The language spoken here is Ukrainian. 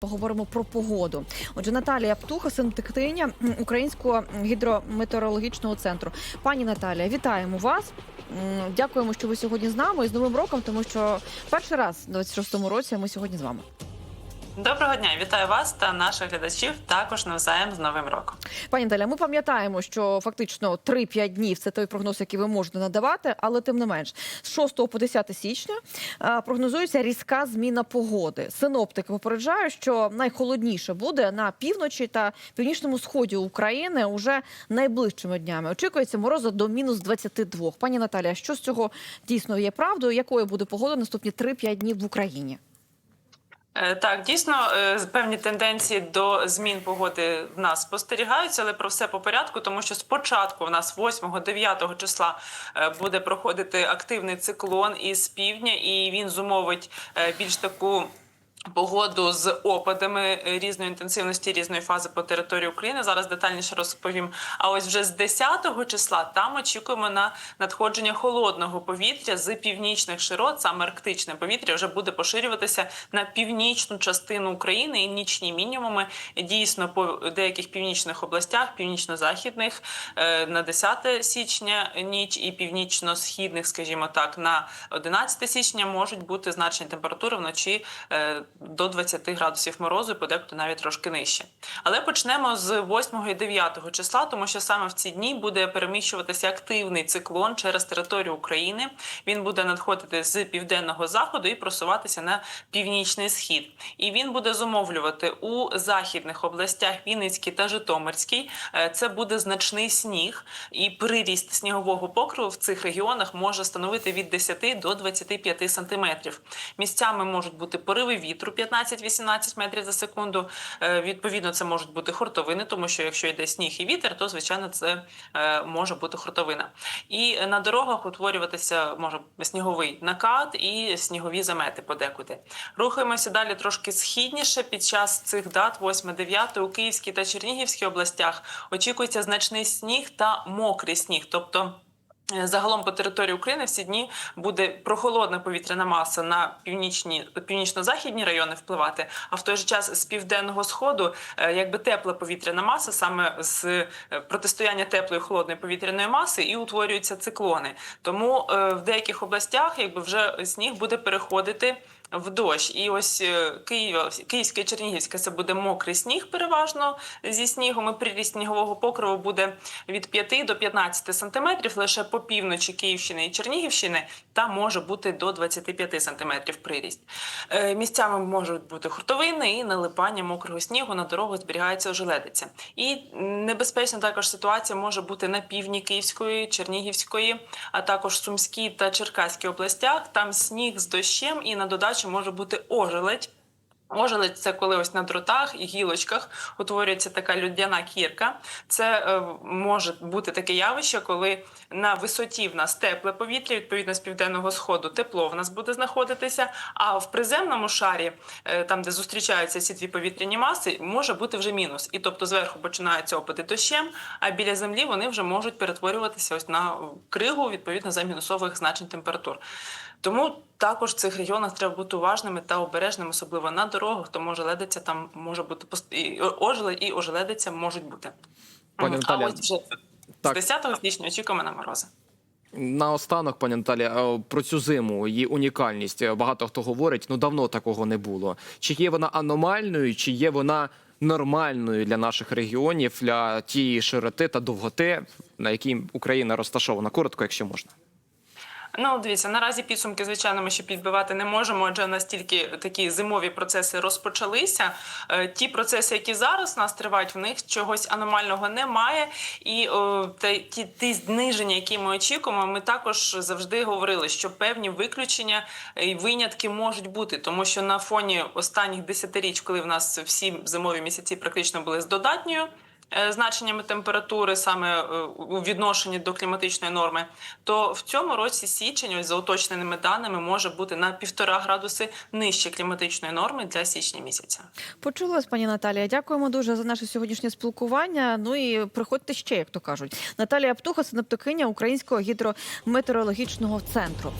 Поговоримо про погоду. Отже, Наталія Птуха, синтектиня Українського гідрометеорологічного центру. Пані Наталія, вітаємо вас. Дякуємо, що ви сьогодні з нами і з Новим роком, тому що перший раз у 26-му році ми сьогодні з вами. Доброго дня, вітаю вас та наших глядачів також навзаєм з Новим роком. Пані Наталя, ми пам'ятаємо, що фактично 3-5 днів це той прогноз, який ви можете надавати, але тим не менш, з 6 по 10 січня прогнозується різка зміна погоди. Синоптики попереджають, що найхолодніше буде на півночі та північному сході України уже найближчими днями. Очікується морозу до мінус 22. Пані Наталія, що з цього дійсно є правдою? Якою буде погода наступні 3-5 днів в Україні? Е, Так, дійсно, е, певні тенденції до змін погоди в нас спостерігаються, але про все по порядку, тому що спочатку в нас 8-9 числа е, буде проходити активний циклон із півдня, і він зумовить більш таку. Погоду з опадами різної інтенсивності, різної фази по території України. Зараз детальніше розповім. А ось вже з 10 числа там очікуємо на надходження холодного повітря з північних широт, саме арктичне повітря вже буде поширюватися на північну частину України і нічні мінімуми дійсно по деяких північних областях, північно-західних е, на 10 січня ніч і північно-східних, скажімо так, на 11 січня можуть бути значні температури вночі. До 20 градусів морозу, подекуди навіть трошки нижче. Але почнемо з 8 і 9 числа, тому що саме в ці дні буде переміщуватися активний циклон через територію України. Він буде надходити з південного заходу і просуватися на північний схід. І він буде зумовлювати у західних областях Вінницький та Житомирський. Е, Це буде значний сніг, і приріст снігового покриву в цих регіонах може становити від 10 до 25 сантиметрів. Місцями можуть бути пориви вітру 15-18 метрів за секунду. Е, Відповідно, це можуть бути хуртовини, тому що якщо йде сніг і вітер, то звичайно це е, може бути хуртовина. І на дорогах утворюватися може сніговий накат і снігові замети подекуди. Рухаємося далі трошки східніше. Під час цих дат, 8-9, у Київській та Чернігівській областях очікується значний сніг та мокрий сніг, тобто. Е, Загалом по території України всі дні буде прохолодна повітряна маса на північні північно-західні райони впливати. А в той же час з південного сходу, е, якби тепла повітряна маса, саме з е, протистояння теплої холодної повітряної маси, і утворюються циклони. Тому в деяких областях, якби вже сніг буде переходити. В дощ, і ось е, Київ, Київська і Чернігівська це буде мокрий сніг, переважно зі снігом. І приріст снігового покриву буде від 5 до 15 сантиметрів. Лише по півночі Київщини і Чернігівщини там може бути до 25 сантиметрів приріст. Е, Місцями можуть бути хуртовини і налипання мокрого снігу на дорогу зберігається ожеледиця. І небезпечна також ситуація може бути на півдні Київської, Чернігівської, а також Сумській та Черкаській областях. Там сніг з дощем і на додачу може бути ожеледь. Ожеледь – це коли ось на дротах і гілочках утворюється така людяна кірка. Це е, може бути таке явище, коли на висоті в нас тепле повітря, відповідно з південного сходу тепло в нас буде знаходитися. А в приземному шарі, е, там де зустрічаються ці дві повітряні маси, може бути вже мінус. І тобто зверху починаються опади дощем, а біля землі вони вже можуть перетворюватися ось на кригу відповідно за мінусових значень температур. Тому також в цих регіонах треба бути уважними та обережними, особливо на дорогах, тому ожеледиця там може бути і і ожеледиця можуть бути. Пані От, Наталя, а ось вже так. з 10 січня очікуємо на морози. Наостанок, пані Наталі, е, про цю зиму, її унікальність. Е, Багато хто говорить, ну давно такого не було. Чи є вона аномальною, чи є вона нормальною для наших регіонів, для тієї широти та довготи, на якій Україна розташована? Коротко, якщо можна. Ну, дивіться, наразі підсумки, звичайно, ми ще підбивати не можемо, адже настільки такі зимові процеси розпочалися. Е, Ті процеси, які зараз у нас тривають, в них чогось аномального немає. І о, ті, ті зниження, які ми очікуємо, ми також завжди говорили, що певні виключення і винятки можуть бути, тому що на фоні останніх десятиріч, коли в нас всі зимові місяці практично були з додатньою. Е, Значеннями температури саме е, у відношенні до кліматичної норми, то в цьому році січень, ось за уточненими даними, може бути на півтора градуси нижче кліматичної норми для січня місяця. Почули вас, пані Наталія. Дякуємо дуже за наше сьогоднішнє спілкування. Ну і приходьте ще, як то кажуть. Наталія Птуха, синоптикиня Українського гідрометеорологічного центру.